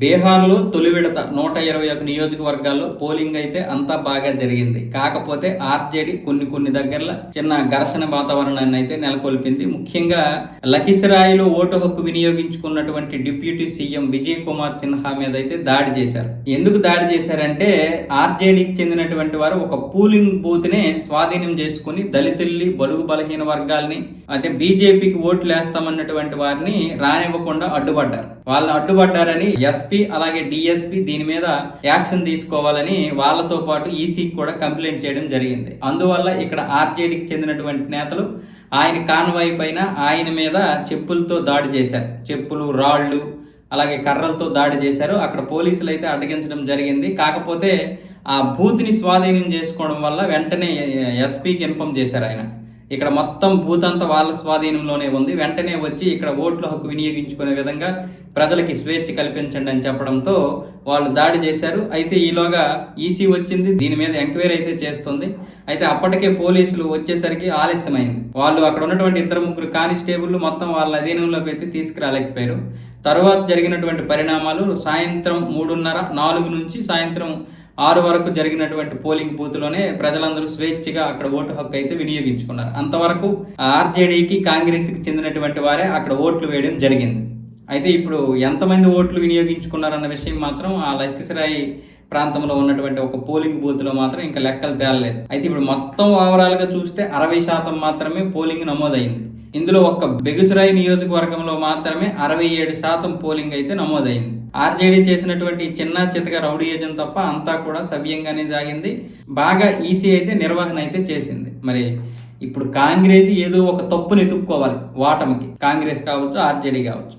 బీహార్లో తొలి విడత నూట ఇరవై ఒక నియోజకవర్గాల్లో పోలింగ్ అయితే అంతా బాగా జరిగింది. కాకపోతే ఆర్జేడీ కొన్ని కొన్ని దగ్గరలో చిన్న ఘర్షణ వాతావరణాన్ని అయితే నెలకొల్పింది. ముఖ్యంగా లఖిసరాయిలో ఓటు హక్కు వినియోగించుకున్నటువంటి డిప్యూటీ సీఎం విజయ్ కుమార్ సిన్హా మీద అయితే దాడి చేశారు. ఎందుకు దాడి చేశారంటే ఆర్జేడీకి చెందినటువంటి వారు ఒక పూలింగ్ బూత్ స్వాధీనం చేసుకుని దళితుల్ని బడుగు బలహీన వర్గాల్ని అంటే బీజేపీకి ఓట్లు వేస్తామన్నటువంటి వారిని రానివ్వకుండా అడ్డుపడ్డారు. వాళ్ళని అడ్డుపడ్డారని ఎస్ ఎస్పీ అలాగే డిఎస్పీ దీని మీద యాక్షన్ తీసుకోవాలని వాళ్ళతో పాటు ఈసీకి కూడా కంప్లైంట్ చేయడం జరిగింది. అందువల్ల ఇక్కడ ఆర్జేడీకి చెందినటువంటి నేతలు ఆయన కాన్వాయ్ పైన ఆయన మీద చెప్పులతో దాడి చేశారు. చెప్పులు రాళ్ళు అలాగే కర్రలతో దాడి చేశారు. అక్కడ పోలీసులు అయితే అడ్డగించడం జరిగింది. కాకపోతే ఆ బూత్ని స్వాధీనం చేసుకోవడం వల్ల వెంటనే ఎస్పీకి ఇన్ఫామ్ చేశారు ఆయన. ఇక్కడ మొత్తం బూత్ అంతా వాళ్ళ స్వాధీనంలోనే ఉంది. వెంటనే వచ్చి ఇక్కడ ఓట్ల హక్కు వినియోగించుకునే విధంగా ప్రజలకి స్వేచ్ఛ కల్పించండి అని చెప్పడంతో వాళ్ళు దాడి చేశారు. అయితే ఈలోగా ఈసీ వచ్చింది. దీని మీద ఎంక్వైరీ అయితే చేస్తుంది. అయితే అప్పటికే పోలీసులు వచ్చేసరికి ఆలస్యమైంది. వాళ్ళు అక్కడ ఉన్నటువంటి ఇద్దరు ముగ్గురు కానిస్టేబుల్ మొత్తం వాళ్ళ అధీనంలోకి అయితే తీసుకురాలేకపోయారు. తర్వాత జరిగినటువంటి పరిణామాలు సాయంత్రం మూడున్నర నాలుగు నుంచి సాయంత్రం ఆరు వరకు జరిగినటువంటి పోలింగ్ బూత్లోనే ప్రజలందరూ స్వేచ్ఛగా అక్కడ ఓటు హక్కు అయితే వినియోగించుకున్నారు. అంతవరకు ఆర్జేడీకి కాంగ్రెస్కి చెందినటువంటి వారే అక్కడ ఓట్లు వేయడం జరిగింది. అయితే ఇప్పుడు ఎంతమంది ఓట్లు వినియోగించుకున్నారన్న విషయం మాత్రం ఆ లఖిసరాయి ప్రాంతంలో ఉన్నటువంటి ఒక పోలింగ్ బూత్లో మాత్రం ఇంకా లెక్కలు తేలలేదు. అయితే ఇప్పుడు మొత్తం ఓవరాల్గా చూస్తే అరవై శాతం మాత్రమే పోలింగ్ నమోదైంది. ఇందులో ఒక్క బెగుసరాయి నియోజకవర్గంలో మాత్రమే అరవై ఏడు శాతం పోలింగ్ అయితే నమోదైంది. ఆర్జేడీ చేసినటువంటి చిన్న చితక రౌడీయజం తప్ప అంతా కూడా సవ్యంగానే సాగింది. బాగా ఈసీ అయితే నిర్వహణ అయితే చేసింది. మరి ఇప్పుడు కాంగ్రెస్ ఏదో ఒక తప్పుని ఎత్తుక్కోవాలి ఓటమికి. కాంగ్రెస్ కావచ్చు ఆర్జేడీ కావచ్చు.